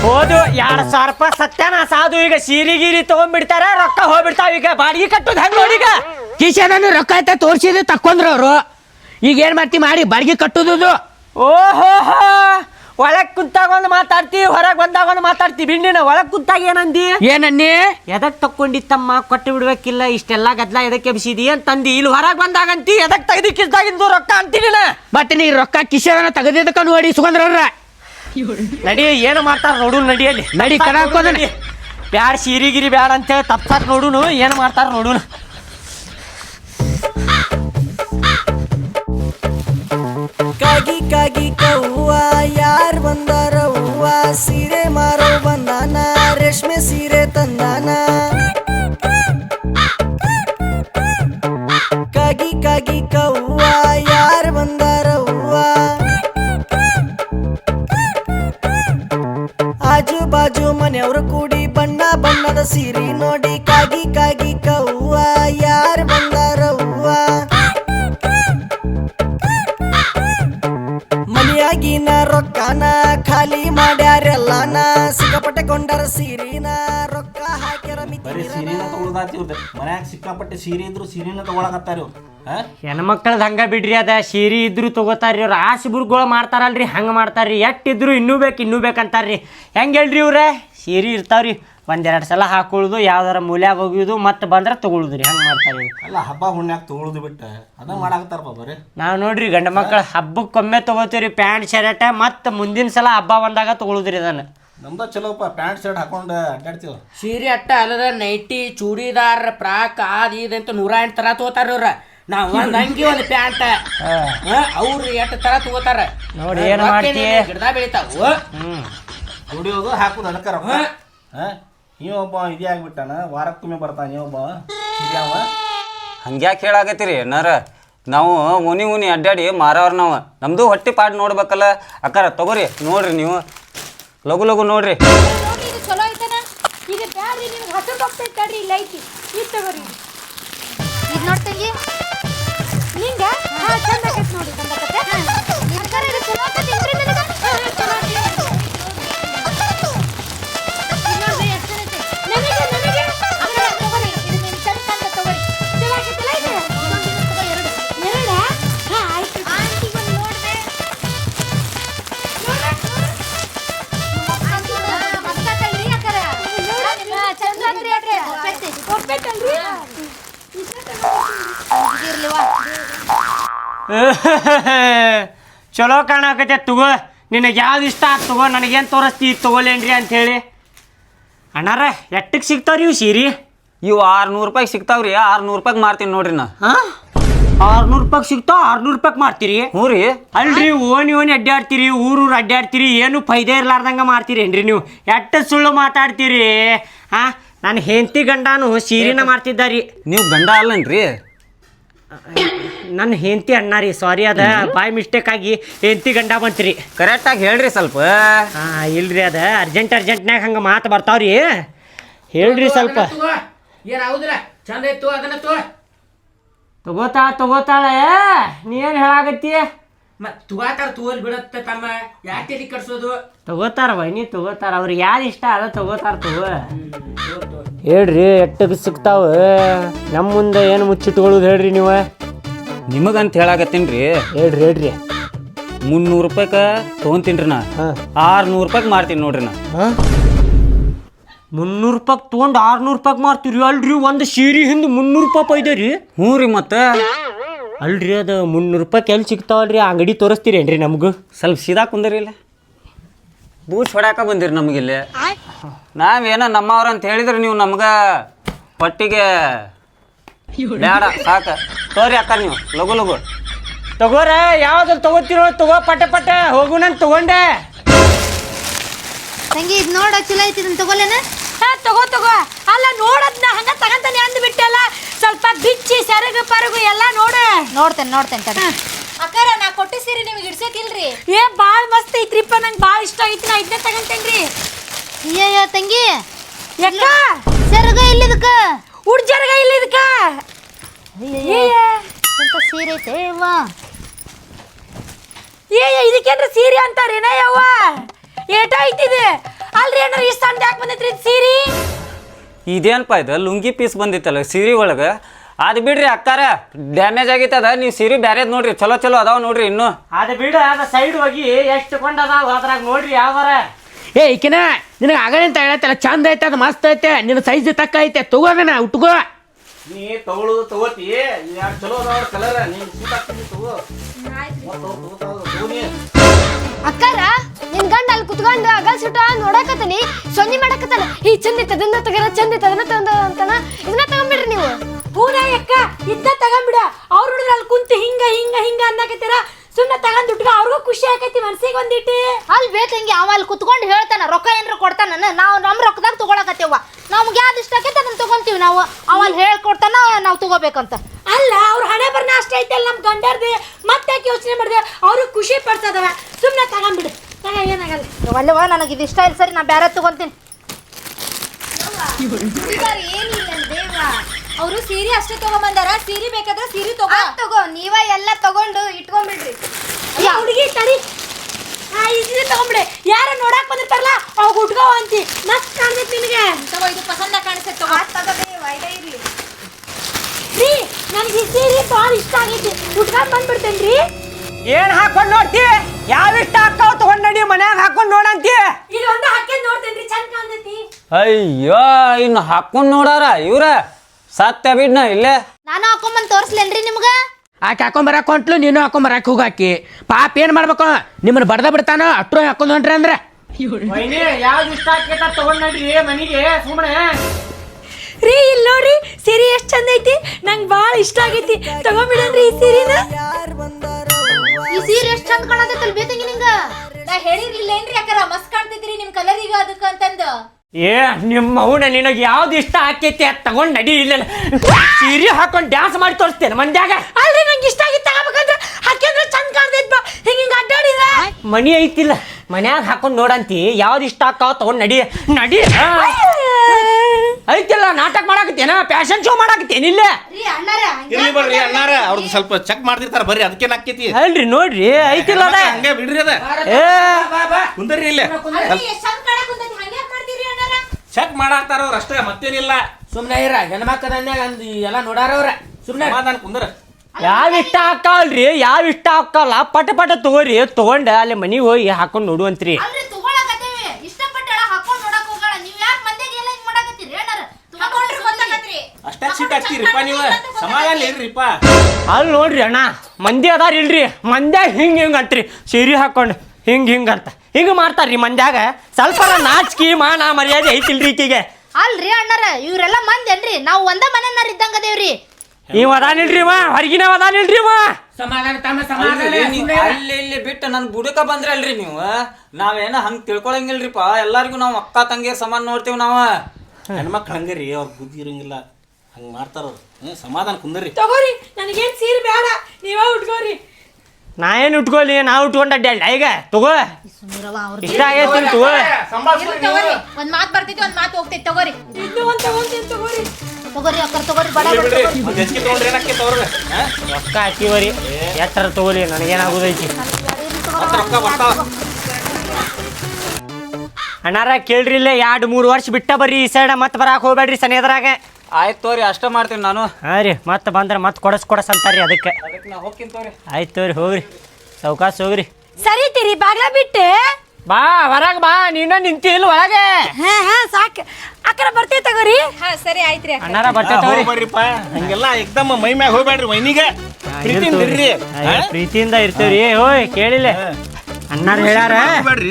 S2: ಹೋದು ಎರಡ್ ಸಾವಿರ ರೂಪಾಯಿ ಸತ್ಯನ ಸಾಧು ಈಗ ಸೀರೆ ಗೀರಿ ತಗೊಂಡ್ಬಿಡ್ತಾರ ರೊಕ್ಕ ಹೋಗ್ಬಿಡ್ತಾವ. ಈಗ ಬಾಡಿಗೆ ಕಟ್ಟುದು ಹೆಂಗ್ ನೋಡಿ ಈಗ?
S4: ಕಿಶನನ್ನು ರೊಕ್ಕ ಆಯ್ತಾ ತೋರಿಸಿದ್ರೆ ತಕ್ಕೊಂಡ್ರು ಅವರು. ಈಗ ಏನ್ ಮಾಡ್ತಿ ಮಾಡಿ ಬಾಡಿಗೆ ಕಟ್ಟುದು
S2: ಓಹೋ ಒಂದು ಮಾತಾಡ್ತಿ ಹೊರಗೆ ಬಂದಾಗ ಒಂದು ಮಾತಾಡ್ತಿ ಬಿಂಡಿನ ಒಳಗೆ ಕುಂತಾಗ ಏನಂದಿ?
S4: ಏನನ್ನಿ?
S2: ಎದಕ್ ತಕ್ಕೊಂಡಿತ್ತಮ್ಮ ಕೊಟ್ಟು ಬಿಡ್ಬೇಕಿಲ್ಲ ಇಷ್ಟೆಲ್ಲ ಗದ್ಲ ಎದಕ್ಕೆ ಎಬ್ಸಿದಿ ಅಂತಂದಿ? ಇಲ್ಲಿ ಹೊರಗ್ ಬಂದಾಗಂತಿ ಎದಕ್ ತೆಗ್ದಿ ಕಿಸ್ದಾಗಿಂದು ರೊಕ್ಕ ಅಂತೀನಿ ಬಟ್
S4: ಮತ್ತೆ ನೀ ರೊಕ್ಕ ಕಿಶನ ತೆಗೆದಿದ್ದಕ್ಕ ನೋಡಿ ಸುಗಂಧ್ರ
S2: ನಡಿ ಏನು ಮಾಡ್ತಾರ ನೋಡು ನಡಿಯಲ್ಲಿ
S4: ನಡಿ, ಕಣ ಹಾಕೋದನ್ನ.
S2: ಬ್ಯಾಡ ಸೀರಿಗಿರಿ ಬ್ಯಾಡ ಅಂತೇಳಿ ತಪ್ಸಾಕ್ ನೋಡುನು ಏನು ಮಾಡ್ತಾರ ನೋಡುನು.
S5: ಕಾಗಿ ಕಾಗಿ ಕವ್ವ ಯಾರ್ ಬಂದಾರ ಸೀರೆ ಮಾರೋ ಬಂದಾನ ರೇಷ್ಮೆ ಸೀರೆ ತಂದಾನ
S7: ಇವ್ರದ್ದು ಮನ್ಯಾಗ ಸಿಕ್ಕಾಪಟ್ಟೆ ಸೀರೆ ಇದ್ರು ಸೀರೆನ ತಗೊಳಕತ್ತಾರ ಇವ್ರು. ಹಾ?
S2: ಹೆಣ್ಮಕ್ಳದ್ ಹಂಗ ಬಿಡ್ರಿ ಅದ. ಸೀರೆ ಇದ್ರು ತಗೋತಾರ್ರಿ ಅವ್ರ ಆಸೆ ಬುರ್ಗಳು ಮಾಡ್ತಾರಲ್ರಿ ಹಂಗ ಮಾಡ್ತಾರ್ರಿ. ಎಟ್ಟಿದ್ರು ಇದ್ರು ಇನ್ನೂ ಬೇಕು ಇನ್ನೂ ಬೇಕಂತಾರ್ರಿ ಹೆಂಗ್ ಹೇಳ್ರಿ ಇವ್ರೆ? ಸೀರೆ ಇರ್ತಾವ್ರಿ. ಒಂದೆರಡು ಸಲ ಹಾಕೊಳ್ಳೋದು ಯಾವ್ದಾರ ಮೂಲ್ಯಾಗ ಹೋಗೋದು ಮತ್ತೆ ಬಂದ್ರೆ ತಗೊಳ್ಳೋದು ರೀ ಹಂಗೆ ಮಾಡ್ತಾರೆ ಇವ್ರು.
S7: ಅಲ್ಲ ಹಬ್ಬ ಹುಣ್ಣ್ಯಾಗ ತಗೊಳುದು ಬಿಟ್ಟು. ಅದ ಮಾಡಾಕತ್ತಾರ ಬರೀ.
S2: ನಾವು ನೋಡ್ರಿ ಗಂಡ ಮಕ್ಳು ಹಬ್ಬಕ್ಕೊಮ್ಮೆ ತಗೋತೀವಿ ಪ್ಯಾಂಟ್ ಶರ್ಟ್ ಮತ್ತೆ ಮುಂದಿನ ಸಲ ಹಬ್ಬ ಬಂದಾಗ ತಗೊಳುದ್ರಿ ಅದನ್ನ.
S7: ನಮ್ದ ಚಲೋಪ್ಪ ಪ್ಯಾಂಟ್ ಶರ್ಟ್ ಹಾಕೊಂಡು ಅಡ್ಡಾಡ್ತೀವಿ
S4: ಸೀರೆ ಅಟ್ಟ ಅಲ್ಲದ ನೈಟಿ ಚೂಡಿದಾರ ಪ್ರಾಕ್ ಅದು ಇದು ಅಂತ ನೂರ ಎಂಟು ತರ ತಗೋತಾರ ಇವ್ರ. ನಾವ್ ಒಂದ್ ಅಂಗಿ ಒಂದ್ ಪ್ಯಾಂಟ್. ಅವ್ರು ಎಷ್ಟು ತರ ತಗೋತಾರ.
S2: ನೋಡಿ ಏನು ಮಾಡ್ತಿ?
S4: ಗಿಡದ ಬೆಳಿತಾವ.
S2: ಹ್ಞೂ
S7: ದುಡಿಯೋದು ಹಾಕುದು ಅದಕ್ಕೆ ರೊಕ್ಕ ಹಾ. ನೀವೊಬ್ಬ ಇದೇ ಆಗ್ಬಿಟ್ಟಾನ ವಾರಕ್ಕೊಮ್ಮೆ ಬರ್ತಾನೆ ನೀವೊಬ್ಬ
S8: ಹಂಗ್ಯಾಕೆ ಹೇಳಾಕತ್ತೀರಿ ನರ ನಾವು ಮುನಿ ಮುನಿ ಅಡ್ಡಾಡಿ ಮಾರವ್ರ ನಾವು. ನಮ್ದು ಹೊಟ್ಟೆ ಪಾಡ್ ನೋಡ್ಬೇಕಲ್ಲ. ಅಕ್ಕಾರ ತಗೋರಿ ನೋಡ್ರಿ ನೀವು. ಲಘು ಲಘು ನೋಡ್ರಿ.
S1: ನೋಡ್ರಿ ಚಲೋ ಐತನ? ಇದು ಬ್ಯಾಡ್ರಿ, ನಿಮ್ಗೆ ಹೋಗ್ತೈತೆ ತಡ್ರಿ ಇಲ್ಲಿ ಇದು ತಗೋರಿ
S3: ಇದು
S1: ಹಾ ನೋಡಿ
S3: ಚಲೋ
S2: ಕಾಣಕತ್ತೆ ತಗೋ. ನಿನಗೆ ಯಾವ್ದು ಇಷ್ಟ ಆತ್ ತಗೋ. ನನಗೇನು ತೋರಿಸ್ತಿ ತಗೋಲೇನ್ರಿ ಅಂತ ಹೇಳಿ ಅಣ್ಣಾರ ಎಟ್ಟಿಗೆ ಸಿಗ್ತಾವ್ರಿ ಇವು ಸೀರೆ?
S8: ಇವು ಆರ್ನೂರು ರೂಪಾಯಿಗೆ ಸಿಗ್ತಾವ್ರಿ. ಆರ್ನೂರು ರೂಪಾಯಿಗೆ ಮಾರ್ತೀನಿ ನೋಡ್ರಿ ನಾ.
S2: ಹಾಂ? ಆರ್ನೂರು ರೂಪಾಯಿ ಸಿಗ್ತಾವ ಆರ್ನೂರು ರೂಪಾಯಿಗೆ ಮಾರ್ತೀರಿ?
S8: ಹ್ಞೂ ರೀ.
S2: ಅಲ್ರಿ ಓನಿ ಓನಿ ಅಡ್ಡಾಡ್ತೀರಿ ಊರೂರು ಅಡ್ಡಾಡ್ತೀರಿ ಏನು ಫೈದೆ ಇರ್ಲಾರ್ದಂಗ ಮಾಡ್ತೀರೇನ್ರಿ ನೀವು? ಎಟ್ಟ ಸುಳ್ಳು ಮಾತಾಡ್ತೀರಿ? ಹಾ ನನ್ನ ಹೆಂಡತಿ ಗಂಡನು ಸೀರೆನ ಮಾಡ್ತಿದ್ದಾರಿ
S8: ನೀವು ಗಂಡ ಅಲ್ಲನ್ರಿ.
S2: ನನ್ನ ಹೆಂಡತಿ ಅಣ್ಣ ರೀ ಸಾರಿ ಅದ. ಬಾಯ್ ಮಿಸ್ಟೇಕ್ ಆಗಿ ಹೆಂಡತಿ ಗಂಡ ಬಂತ್ರಿ.
S8: ಕರೆಕ್ಟಾಗಿ ಹೇಳ್ರಿ ಸ್ವಲ್ಪ.
S2: ಹಾ ಇಲ್ರಿ ಅದ. ಅರ್ಜೆಂಟ್ ಅರ್ಜೆಂಟ್ನಾಗ ಹಂಗೆ ಮಾತು ಬರ್ತಾವ್ರಿ. ಹೇಳ್ರಿ ಸ್ವಲ್ಪ.
S4: ಏನ್ ಹೌದಿಲ್ಲ? ಚಂದ ಇತ್ತು ಅದನ್ನ ತೋ
S2: ತಗೋತಾ ತಗೋತಾಳೆ. ನೀ ಏನು ಹೇಳಾಗತ್ತಿ
S4: ತಗೋತಾರ ತುಗಾತಾರ ಬಿಡತ್ತೆ ಬಿಡತ್ತ ತಮ್ಮ. ಯಾಕೆ ತಲಿ ಕಟ್ಸೋದು
S2: ತಗೋತಾರ ವೈನಿ ತಗೋತಾರ. ಅವ್ರಿಗೆ ಯಾರು ಇಷ್ಟ ಅದ ತಗೋತಾರ ತಗೋ. ಹೇಳ್ರಿ ಎಟ್ಟಕ್ಕೆ ಸಿಗ್ತಾವ ನಮ್ಮ ಮುಂದೆ ಏನು ಮುಚ್ಚಿಟ್ಕೊಳ್ಳೋದು ಹೇಳ್ರಿ ನೀವು?
S8: ನಿಮಗಂತ ಹೇಳಾಕತ್ತೀನಿ ರೀ
S2: ಹೇಳ್ರಿ ಹೇಳ್ರಿ.
S8: ಮುನ್ನೂರು ರೂಪಾಯಿಗೆ ತೊಗೊಂತೀನಿ ನಾ.
S2: ಹಾಂ.
S8: ಆರ್ನೂರು ರೂಪಾಯಿಗೆ ಮಾರ್ತೀನಿ ನೋಡ್ರಿ ನಾ.
S2: ಮುನ್ನೂರು ರೂಪಾಯಿ ತೊಗೊಂಡು ಆರ್ನೂರು ರೂಪಾಯಿ ಮಾರ್ತೀರಿ. ಅಲ್ರಿ ಒಂದು ಸೀರೆ ಹಿಂದೆ ಮುನ್ನೂರು ರೂಪಾಯಿ ಪೈದೆ ರೀ
S8: ಹ್ಞೂ ರೀ ಮತ್ತೆ.
S2: ಅಲ್ರಿ ಅದು ಮುನ್ನೂರು ರೂಪಾಯಿ ಎಲ್ಲಿ ಸಿಗ್ತಾವಲ್ರಿ? ಅಂಗಡಿ ತೋರಿಸ್ತೀರೇನ್ರಿ ನಮಗೂ?
S8: ಸ್ವಲ್ಪ ಸೀದಾ ಕುಂದ್ರಿ ಇಲ್ಲಿ. ಬೂಸ್ ಹೊಡ್ಯಾಕ ಬಂದಿರಿ ನಮಗಿಲ್ಲಿ ನಾವೇನ ನಮ್ಮವ್ರ ಅಂತ ಹೇಳಿದ್ರೆ ನೀವು ನಮ್ಗೆ ಪಟ್ಟಿಗೆ ಬೇಡ ಸಾಕ. ತೋರಿ ಅಕ್ಕ ನೀವು ಲಘು ಲಗು.
S2: ತಗೋರ ಯಾವ್ದು ತಗೋತಿರೋ ತಗೋ ಪಟ ಪಟ ನಾನು ತಗೊಂಡೆ.
S3: ತಂಗಿ ಇದು ನೋಡ ಚಲೋ ಐತಿ ಇದನ್ನ ತಗೋಲೇನ?
S1: ಹಾ ತಗೋ ತಗೋ. ಅಲ್ಲ ನೋಡದ್ನ ಹಂಗ ತಗಂತಾನೆ ಅಂದ್ ಬಿಟ್ಟಲ್ಲ ಸ್ವಲ್ಪ ಬಿಚ್ಚಿ ಸೆರಗು ಪರಗು ಎಲ್ಲ ನೋಡ.
S3: ನೋಡ್ತೇನೆ ನೋಡ್ತೇನೆ ತಡಿ. ಅಕ್ಕಾರ ನಾ ಕೊಟ್ಟ ಸೀರೆ ನಿಮಗೆ ಇಡ್ಸಕ್ಕಿಲ್ರಿ?
S1: ಏ ಭಾಳ ಮಸ್ತ್ ಐತ್ರಿಪ್ಪ ನಂಗೆ ಭಾಳ ಇಷ್ಟ ಐತಿ ನಾ ಇದನ್ನ ತಗಂತೇನ್ರಿ.
S3: ಅಯ್ಯಯ್ಯ ತಂಗಿ.
S1: ಯಾಕ?
S3: ಸೆರಗ ಇಲ್ಲಿದಕ್ಕ
S1: ಉಡ್ಜರ್ಗ ಇಲ್ಲ ಇದಕ್ಕ. ಏ
S3: ಎಂತ ಸೀರೆ ಐತೆ ವಾ
S1: ಏ ಇದಕ್ಕೇನ್ರ ಸೀರೆ ಅಂತಾರೇನ ಯವ್ವ? ಏಟ ಐತಿದೆ ಅಲ್ರಿ ಏನಾರ ಇಷ್ಟ ಅಂತ ಯಾಕೆ ಬಂದೈತ್ರಿ ಇದ್ ಸೀರೆ?
S8: ಇದೇನಪ್ಪ ಇದು? ಲುಂಗಿ ಪೀಸ್ ಬಂದಿತ್ತಲ್ಲ ಸೀರೆ ಒಳಗೆ? ಅದು ಬಿಡ್ರಿ ಅಕ್ಕಾರ ಡ್ಯಾಮೇಜ್ ಆಗೈತದ ನೀವು ಸೀರೆ ಬ್ಯಾರೇದ್ ನೋಡ್ರಿ ಚಲೋ ಚಲೋ ಅದಾವ ನೋಡ್ರಿ ಇನ್ನು.
S2: ಅದು ಬಿಡ ಅದ ಸೈಡ್ ಹೋಗಿ ಎಷ್ಟು ಕೊಂಡದಾವ ಅದ್ರಾಗ ನೋಡ್ರಿ ಯಾವಾರ.
S4: ಏ ಈಕಿನ ನಿನಗೆ ಆಗಲಿ ಅಂತ ಹೇಳತ್ತಲ್ಲ ಚಂದ ಐತೆ ಅದು ಮಸ್ತ್ ಐತೆ ನಿನ್ನ ಸೈಜ್ ತಕ್ಕ ಐತೆ ತಗೋ ಅದನ್ನ ಉಟ್ಕೋ.
S7: ನೀ ತಗೊಳ್ಳೋದು ತಗೋತಿ ಯಾರು ಚಲೋ ಅದಾವ ಕಲರ್ ನೀನು ಸೂಟ್ ಹಾಕ್ತೀನಿ ತಗೋ.
S6: ಅಕ್ಕಾರ ನಿನ್ ಗಂಡ ಅಲ್ಲಿ ಕುತ್ಕೊಂಡು ಅಗಲ್ ಸುಟ ನೋಡಕತ್ತನಿ. ಸೊನ್ನೆ ಮಾಡಕತ್ತಾನ. ಈ ಚಂದ ಇತ್ತ ಅದನ್ನ ತಗರ ಚಂದ ಇತ್ತ ಅದನ್ನ ತಗೊಂಡ ಅಂತಾನ ಇದನ್ನ ತಗೊಂಬಿಡ್ರಿ ನೀವು.
S1: ಪೂರ ಅಕ್ಕ ಇದನ್ನ ತಗೊಂಬಿಡ. ಅವ್ರ ಹುಡುಗ್ರು ಅಲ್ಲಿ ಕುಂತು ಹಿಂಗ ಹಿಂಗ ಹಿಂಗ ಅನ್ನಕತ್ತೀರ? ಸುಮ್ಮನೆ ತಗೊಂಡ್ ಉಟ್ಕ ಅವ್ರಿಗೂ ಖುಷಿ ಆಕೈತಿ ಮನ್ಸಿಗೆ ಒಂದಿಟ್ಟಿ.
S3: ಅಲ್ಲಿ ಬೇಕಂಗೆ ಅವ ಅಲ್ಲಿ ಕುತ್ಕೊಂಡು ಹೇಳ್ತಾನ ರೊಕ್ಕ ಏನ್ರ ಕೊಡ್ತಾನ ನಾವು ನಮ್ಮ ರೊಕ್ಕದಾಗ ತಗೊಳಕತ್ತೇವ ನಮ್ಗೆ ಯಾವ್ದು ಇಷ್ಟ ಆಕೈತೆ ಅದನ್ನ ತಗೊಂತೀವಿ ನಾವು. ಅವಾಗ ಹೇಳ್ಕೊಡ್ತಾನ ನಾವು ತಗೋಬೇಕಂತ.
S1: ಅಲ್ಲ ಅವ್ರ ಹಣೆ ಬರ್ನ ಅಷ್ಟೇ ಐತಲ್ಲ ನಮ್ಮ ಗಂಡರ್ದೆ ಮತ್ತೆ ಯೋಚನೆ ಮಾಡಿದೆ? ಅವ್ರಿಗೆ ಖುಷಿ ಪಡ್ತದವ ಸುಮ್ಮನೆ ತಗೊಂಡ್ಬಿಡು. ತಗ ಏನಾಗಲ್ಲ.
S3: ಅಲ್ಲವ ನನಗೆ ಇದು ಇಷ್ಟ ಇಲ್ಲ. ಸರಿ ನಾ ಬೇರೆ ತಗೊಂತೀನಿ.
S6: ಅವರು ಸೀರೆ ಅಷ್ಟೇ ತಗೊಂಬಂದಾರ. ಸೀರೆ ಬೇಕಾದ್ರೆ ಸೀರೆ ತಗೋ. ತಗೋ. ನೀವ ಎಲ್ಲ ತಗೊಂಡು ಇಟ್ಕೊಂಡ್ಬಿಡ್ರಿ
S1: ಹುಡುಗಿ ಸರಿ ಇದನ್ನ ತಗೊಂಬಿಡೆ. ಯಾರ ನೋಡಕ್ ಬಂದಿರ್ತಾರಲ್ಲ ಅವಾಗ ಉಟ್ಕೋ ಅಂತಿ. ಮಸ್ತ್ ಕಾಣ್ತೈತಿ ನಿನಗೆ?
S6: ತಗೋ ಇದು ಪಸಂದ ಕಾಣಿಸುತ್ತೆ ತಗೋ. ವೈಡ ಇರ್ಲಿ.
S1: ರೀ ನನಗೆ ಈ ಸೀರೆ ಭಾಳ ಇಷ್ಟ ಆಗೈತಿ. ಉಟ್ಕೊಂಡ್ ಬಂದ್ಬಿಡ್ತೇನ್ರಿ
S2: ಏನ್ ಹಾಕೊಂಡ್ ನೋಡ್ತಿ? ಯಾವ ಇಷ್ಟ ಹಾಕಾವ್ ತಗೊಂಡ್ ನಡಿ ಮನ್ಯಾಗ ಹಾಕೊಂಡ್ ನೋಡಂತಿ.
S1: ಇದು ಒಂದು ಹಾಕ್ಯಂಡ್ ನೋಡ್ತೇನ್ರಿ ಚಂದ ಕಾಣ್ತೈತಿ.
S8: ಅಯ್ಯೋ ಇನ್ನು ಹಾಕೊಂಡು ನೋಡಾರ ಇವ್ರ? ಸತ್ಯ ಬಿಡ್ನ ಇಲ್ಲೇ?
S3: ನಾನು ಹಾಕೊಂಬಂದು ತೋರಿಸ್ಲೇನ್ರಿ ನಿಮ್ಗ?
S4: ಆಕೆ ಹಾಕೊಂಬರಕ್ ಹೊಂಟ್ಲು ನೀನು ಹಾಕೊಂಬರಕ್ ಹೋಗಾಕಿ. ಪಾಪ ಏನ್ ಮಾಡ್ಬೇಕು? ನಿಮ್ಮನ್ನ ಬಡ್ದ ಬಿಡ್ತಾನ ಅಟ್ರೋ ಹಾಕೊಂಡ್ ಹೊಂಟ್ರಿ ಅಂದ್ರೆ?
S2: ವೈನಿ ಯಾವ್ದು ಇಷ್ಟ ಆಕೈತ ತಗೊಂಡ್ ನಡ್ರಿ ಮನಿಗೆ ಸುಮ್ಮನೆ
S1: ರೀ ಇಲ್ಲಿ ನೋಡ್ರಿ ಸೀರೆ ಎಷ್ಟು ಚಂದ ಐತಿ. ನಂಗೆ ಭಾಳ ಇಷ್ಟ ಆಗೈತಿ. ತಗೊಂಬಿಡನ್ರಿ ಈ ಸೀರೆನ.
S3: ಈ ಸೀರೆ ಎಷ್ಟು ಚಂದ ಕಾಣತೈತಲ್ ಬೇತಂಗಿ ನಿಂಗ?
S6: ನಾ ಹೇಳಿರ್ಲಿಲ್ಲ ಏನ್ರಿ ಅಕ್ಕಾರ ಮಸ್ತ್ ಕಾಣ್ತಿದ್ರಿ ನಿಮ್ ಕಲರಿಗೆ ಅದಕ್ಕ ಅಂತಂದು.
S2: ಏ ನಿಮ್ಮ ಅವನ ನಿನಗೆ ಯಾವ್ದು ಇಷ್ಟ ಆಕೈತಿ ಅದ್ ತಗೊಂಡ್ ನಡಿ ಇಲ್ಲ ಸೀರೆ ಹಾಕೊಂಡು ಡ್ಯಾನ್ಸ್ ಮಾಡಿ ತೋರಿಸ್ತೇನೆ ಮಂದ್ಯಾಗ.
S1: ಅಲ್ರಿ ನಂಗೆ ಇಷ್ಟ ಆಗಿತ್ತು ತಗೋಬೇಕಂದ್ರೆ ಹಾಕಿದ್ರೆ ಚಂದ ಕಾಣ್ತೈತ್ ಹಿಂಗ ಹಿಂಗ ಅಡ್ಡಾಡಿದ್ರ.
S2: ಮನಿ ಐತಿಲ್ಲ. ಮನ್ಯಾಗ ಹಾಕೊಂಡು ನೋಡಂತಿ ಯಾವ್ದು ಇಷ್ಟ ಆಕಾವ ತಗೊಂಡ್ ನಡಿ. ನಡಿ. ಐತಿಲ್ಲ ನಾಟಕ ಮಾಡಾಕತ್ತೇನ ಫ್ಯಾಷನ್ ಶೋ ಮಾಡಾಕತ್ತೇನಿಲ್ಲ
S3: ರೀ ಅಣ್ಣಾರ
S7: ಇರ್ಲಿ ಬರ್ರಿ ಅಣ್ಣಾರ ಅವ್ರದ್ದು ಸ್ವಲ್ಪ ಚೆಕ್ ಮಾಡ್ತಿರ್ತಾರ ಬರ್ರಿ ಅದಕ್ಕೆ ನಾಕೈತಿ
S2: ಅಲ್ರಿ ನೋಡ್ರಿ ಐತಿಲ್ಲ ಅದ.
S7: ಹಂಗೆ ಬಿಡ್ರಿ ಅದ.
S2: ಏ.
S7: ಕುಂದರ್ರಿ ಇಲ್ಲೇ. ಚೆಕ್ ಮಾಡಾಕ್ತಾರ ಅವ್ರ ಅಷ್ಟೇ ಮತ್ತೇನಿಲ್ಲ.
S4: ಸುಮ್ನೆ ಇರ ಹೆಣ್ಮಕ್ಕಳನ್ಯಾಗ ಅಂದ್ ಎಲ್ಲ ನೋಡಾರ ಅವ್ರ. ಸುಮ್ನೆ
S7: ಸಮಾಧಾನ ಕುಂದ್ರ.
S2: ಯಾವ ಇಷ್ಟ ಹಾಕಲ್ರಿ ಯಾವ ಇಷ್ಟ ಹಾಕಲ್ಲ? ಪಟ ಪಟ ತಗೋರಿ ತಗೊಂಡ ಅಲ್ಲಿ ಮನಿಗೆ ಹೋಗಿ ಹಾಕೊಂಡು ನೋಡುವಂತ್ರಿ.
S7: ಅಷ್ಟೇ ಸೀಟ್ ಹಾಕ್ತೀರಿಪ್ಪ ನೀವು. ಸಮಾಧಾನ
S2: ಅಲ್ಲಿ ನೋಡ್ರಿ ಅಣ್ಣ ಮಂದಿ ಅದಾರ ಇಲ್ರಿ. ಮಂದ್ಯಾಗ ಹಿಂಗ್ ಹಿಂಗ್ ಅಂತ್ರಿ. ಸೀರೆ ಹಾಕೊಂಡು ಹಿಂಗ್ ಹಿಂಗ್ ಅಂತ. ಹಿಂಗ್ ಮಾಡ್ತಾರ್ರಿ ಮಂದ್ಯಾಗ. ಸ್ವಲ್ಪ ನಾಚಿಕೆ ಮಾನ ಮರ್ಯಾದೆ ಐತಿಲ್ರಿ ಈಕಿಗೆ.
S3: ಅಲ್ರಿ ಅಣ್ಣಾರ ಇವರೆಲ್ಲ ಮಂದಿ ಏನ್ರಿ ನಾವು ಒಂದ ಮನೆನಾರ ಇದ್ದಂಗ ಅದೇವ್ರಿ.
S2: ಇವ ಅದಾನಿಲ್ರಿ ಅವ ಹೊರಗಿನ ಅದಾನಿಲ್ರಿ ಇಲ್ರಿ
S4: ಸಮಾಧಾನ ತಮ್ಮ ಸಮಾಧಾನ.
S8: ಅಲ್ಲಿ ಇಲ್ಲಿ ಬಿಟ್ಟು ನನ್ ಬುಡಕ ಬಂದ್ರಲ್ರಿ ನೀವು. ನಾವೇನ ಹಂಗ್ ತಿಳ್ಕೊಳಂಗಿಲ್ರಿಪ್ಪ? ಎಲ್ಲಾರ್ಗು ನಾವು ಅಕ್ಕ ತಂಗಿ ಸಮಾನ ನೋಡ್ತೀವಿ ನಾವ.
S7: ಹೆಣ್ಮಕ್ಳು ಹಂಗರಿ ಅವ್ರ ಬುದ್ಧಿ ಇರಂಗಿಲ್ಲ. ಹಂಗ್ ಮಾಡ್ತಾರ ಸಮಾಧಾನ ಕುಂದ್ರಿ.
S1: ತಗೋರಿ ನನಗೇನ್ ಸೀರೆ ಬೇಡ. ನೀವೇ ಉಟ್ಕೋರಿ.
S2: ನಾ ಏನು ಉಟ್ಕೊಲಿ? ನಾ ಉಟ್ಕೊಂಡ ಅಡ್ಡಾಡ ಈಗ ತಗೋ. ಇಷ್ಟ ಆಗೈತಿ ತಗೋ.
S3: ತಗೋರಿ. ಒಂದ್ ಮಾತ್ ಬರ್ತೈತಿ ಒಂದ್ ಮಾತ್ ಹೋಗ್ತೈತಿ ತಗೋರಿ.
S1: ಇನ್ನೂ ಒಂದ್ ತಗೋರಿ.
S3: ತಗೋರಿ ಅಕ್ಕರ್ ತಗೋರಿ ಬಡ ತಗೋರಿ.
S2: ರೊಕ್ಕ ಹಾಕಿವರಿ ಎತ್ತರ ತಗೋಲಿ. ನನಗೇನಾಗೋದೈತಿ? ಅಣ್ಣಾರ ಕೇಳ್ರಿ ಇಲ್ಲೇ ಎರಡು ಮೂರು ವರ್ಷ ಬಿಟ್ಟ ಬರ್ರಿ ಈ ಸೈಡ ಮತ್ತೆ ಬರಾಕ್ ಹೋಗ್ಬೇಡ್ರಿ ಸನೇದ್ರಾಗ
S8: ಆಯ್ತು ತೋರಿ ಅಷ್ಟ ಮಾಡ್ತೀನಿ ನಾನು.
S2: ಹಾಂ ರೀ ಮತ್ತೆ ಬಂದ್ರೆ ಮತ್ತೆ ಕೊಡಸ್ ಕೊಡಸ್ ಅಂತಾರ್ರಿ ಅದಕ್ಕೆ.
S8: ಅದಕ್ಕೆ ನಾ ಹೋಗ್ತೀನಿ ತೋರಿ.
S2: ಆಯ್ತು ತೋರಿ ಹೋಗ್ರಿ. ಸಾವ್ಕಾಸ್ ಹೋಗ್ರಿ.
S1: ಸರಿತೀರಿ ಬಾಗ್ಲ ಬಿಟ್ಟೆ.
S2: ಬಾ ಹೊರಗ ಬಾ ನೀನ ನಿಂತಿಲ್ಲ ಒಳಗೆ.
S1: ಹಾ ಹಾ ಸಾಕ್. ಅಕ್ಕರ ಬರ್ತೇ ತಗೋರಿ.
S3: ಹಾ ಸರಿ ಆಯ್ತ್ರಿ
S2: ಅಣ್ಣಾರ ಬಟ್ಟೆ ತಗೋರಿ.
S7: ಬರ್ರಿಪ್ಪ ಹಂಗೆಲ್ಲ ಏಕ್ದಮ್ ಮೈ ಮ್ಯಾಗ ಹೋಗ್ಬೇಡ್ರಿ ಮೈನಿಗೆ. ಪ್ರೀತಿಯಿಂದ ಇರ್ರಿ.
S2: ಪ್ರೀತಿಯಿಂದ ಇರ್ತೇವ್ರಿ. ಓಯ್ ಕೇಳಿಲ್ಲ ಅಣ್ಣಾರ ಹೇಳ್ಯಾರ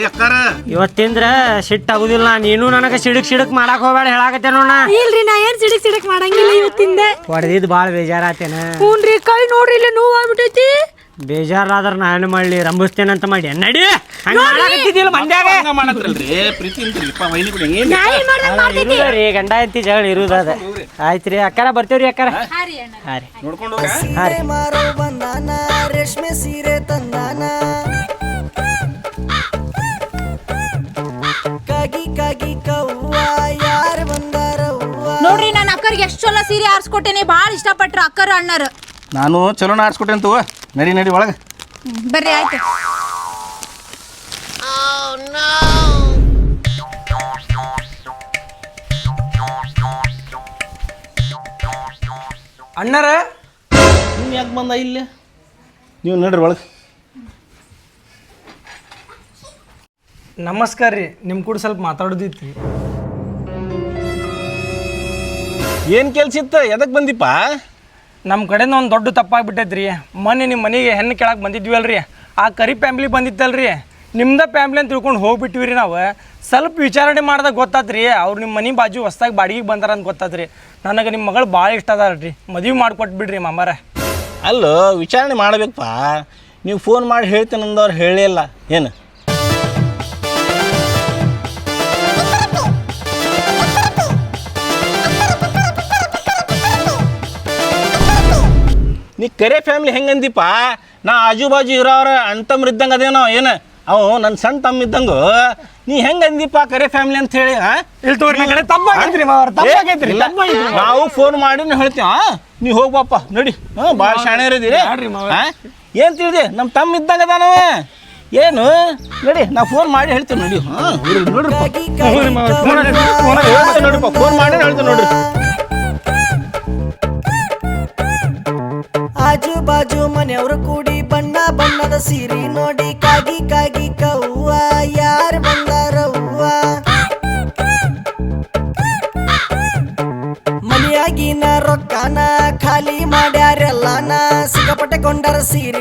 S7: ಅಕ್ಕಾರ.
S2: ಇವತ್ತಿಂದ್ರ ಸಿಟ್ಟಾಗುದಿಲ್ಲ ನೀನು ನನಗೆ ಸಿಡಕ್ ಸಿಡಕ್ ಮಾಡಕ್ ಹೋಗ್ಬೇಡ ಹೇಳಾಕತ್ತೆ ನೋಡ
S1: ಇಲ್ರಿ ನಾ ಏನ್ ಸಿಡಿಕ್ ಸಿಡಕ್ ಮಾಡಂಗಿಲ್ಲ ಇವತ್ತಿಂದ.
S2: ಹೊಡೆದಿದ್ ಭಾಳ ಬೇಜಾರಾತೇನ.
S1: ಹ್ಞೂನ್ರಿ ಕೈ ನೋಡ್ರಿ ಇಲ್ಲಿ ನೋವು ಆಗ್ಬಿಟ್ಟೈತಿ.
S2: ಬೇಜಾರಾದ್ರ ನಾನು ಮಾಡ್ಲಿ ರಂಭಿಸ್ತೇನಂತ ಮಾಡಿ ನಡಿ ಹಂಗ ಮಾಡಾಕತ್ತಿದ್ದಿಲ್ಲ ಮಂದ್ಯಾಗ
S7: ಮಾಡತ್ರಲ್ರಿ ಏನು
S2: ಗಂಡ ಎಂತಿ ಜಗಳ ಇರುದ ಅದ ಆಯ್ತ್ರಿ ಅಕ್ಕಾರ ಬರ್ತೇವ್ರಿ ಅಕ್ಕಾರ? ಹಾರಿ ರೀ
S7: ನೋಡ್ಕೊಂಡು ಹೋಗ.
S5: ಸೀರೆ ಮಾರೋ ಬಂದಾನ ರೇಷ್ಮೆ ಸೀರೆ ತಂದಾನ.
S3: ಎಷ್ಟು ಚಲೋ ಸೀರೆ ಆರಿಸ್ಕೊಟ್ಟೇನಿ ಭಾಳ ಇಷ್ಟಪಟ್ರು ಅಕ್ಕರ ಅಣ್ಣರು.
S7: ನಾನು ಚಲೋ ಆಡ್ಸ್ಕೊಟ್ಟೆ ತಗೋ ನಡಿ ನಡಿ ಒಳಗೆ.
S3: ಬರ್ರಿ ಆಯ್ತು.
S9: ಅಣ್ಣರ?
S7: ನೀವು ಯಾಕೆ ಬಂದ ಇಲ್ಲಿ? ನೀವು ನಡ್ರಿ ಒಳಗೆ.
S9: ನಮಸ್ಕಾರ ರೀ ನಿಮ್ಮ ಕೂಡ ಸ್ವಲ್ಪ ಮಾತಾಡೋದಿತ್ತು
S7: ಏನು ಕೆಲ್ಸ ಇತ್ತು? ಎದಕ್ಕೆ ಬಂದಿಪ್ಪ?
S9: ನಮ್ಮ ಕಡೆಯಿಂದ ಒಂದು ದೊಡ್ಡ ತಪ್ಪಾಗ್ಬಿಟ್ಟೈತೆ ರೀ ಮೊನ್ನೆ ನಿಮ್ಮ ಮನೆಗೆ ಹೆಣ್ಣು ಕೇಳಕ್ಕೆ ಬಂದಿದ್ವಿ ಅಲ್ರಿ ಆ ಕರಿ ಫ್ಯಾಮ್ಲಿ ಬಂದಿತ್ತಲ್ರಿ. ನಿಮ್ದ ಫ್ಯಾಮ್ಲಿ ಅಂತ ತಿಳ್ಕೊಂಡು ಹೋಗ್ಬಿಟ್ಟಿವಿ ರೀ ನಾವು. ಸ್ವಲ್ಪ ವಿಚಾರಣೆ ಮಾಡ್ದಾಗ ಗೊತ್ತಾತ್ರಿ. ಅವ್ರು ನಿಮ್ಮ ಮನೆ ಬಾಜು ಹೊಸ್ದಾಗಿ ಬಾಡಿಗೆ ಬಂದಾರ ಅಂತ ಗೊತ್ತಾತ್ರಿ. ನನಗೆ ನಿಮ್ಮ ಮಗಳು ಭಾಳ ಇಷ್ಟ ಅದಾಳ್ರಿ. ಮದುವೆ ಮಾಡಿಕೊಟ್ಬಿಡ್ರಿ ಮಾಮಾರ.
S7: ಅಲ್ಲೋ ವಿಚಾರಣೆ ಮಾಡಬೇಕಪ್ಪ ನೀವು ಫೋನ್ ಮಾಡಿ ಹೇಳ್ತೇನೆ ಅಂದವ್ರು ಹೇಳಿಲ್ಲ ಏನು? ನೀ ಕರೆ ಫ್ಯಾಮಿಲಿ ಹೆಂಗಂದಿಪ್ಪ ನಾ ಆಜು ಬಾಜು ಇರೋರ ಅಂತಮ್ರು ಇದ್ದಂಗೆ ಅದೇನೋ ಏನು ಅವು ನನ್ನ ಸಣ್ಣ ತಮ್ಮ ಇದ್ದಂಗು ನೀ ಹೆಂಗ್ ಅಂದಿಪ್ಪ ಕರೆ ಫ್ಯಾಮಿಲಿ ಅಂತ ಹೇಳಿ
S9: ಇಲ್ಲಿ ತೋರಿ ನನ್ನ ಕಡೆ
S7: ತಮ್ಮ ನಾವು ಫೋನ್ ಮಾಡಿ ಹೇಳ್ತೀವ ನೀ ಹೋಗ್ಬಪ್ಪ ನಡಿ ಹ್ಞೂ ಭಾಳ ಶಾಣೆ ಇರೋದಿರಿ ಏನು ತಿಳಿದಿ ನಮ್ಮ ತಮ್ಮ ಇದ್ದಂಗ ಅದಾನವ ಏನು ನಡಿ ನಾ ಫೋನ್ ಮಾಡಿ ಹೇಳ್ತೀನಿ ನೋಡಿ ಹಾಂ ನೋಡ್ರಿ ಫೋನ್ ಮಾಡಿ ಹೇಳ್ತೀನಿ ನೋಡ್ರಿ
S5: ಮನೆಯವರು ಕೂಡಿ ಬಣ್ಣ ಬಣ್ಣದ ಸೀರೆ ನೋಡಿ ಕಾಗಿ ಕಾಗಿ ಕವ್ವ. ಯಾರು ಬಂದಾರವ್ವ? ಮನೆಯಾಗಿನ ರೊಕ್ಕನ ಖಾಲಿ ಮಾಡ್ಯಾರೆಲ್ಲನ ಸಿಕ್ಕಾಪಟ್ಟೆ ಕೊಂಡರ ಸೀರೆ.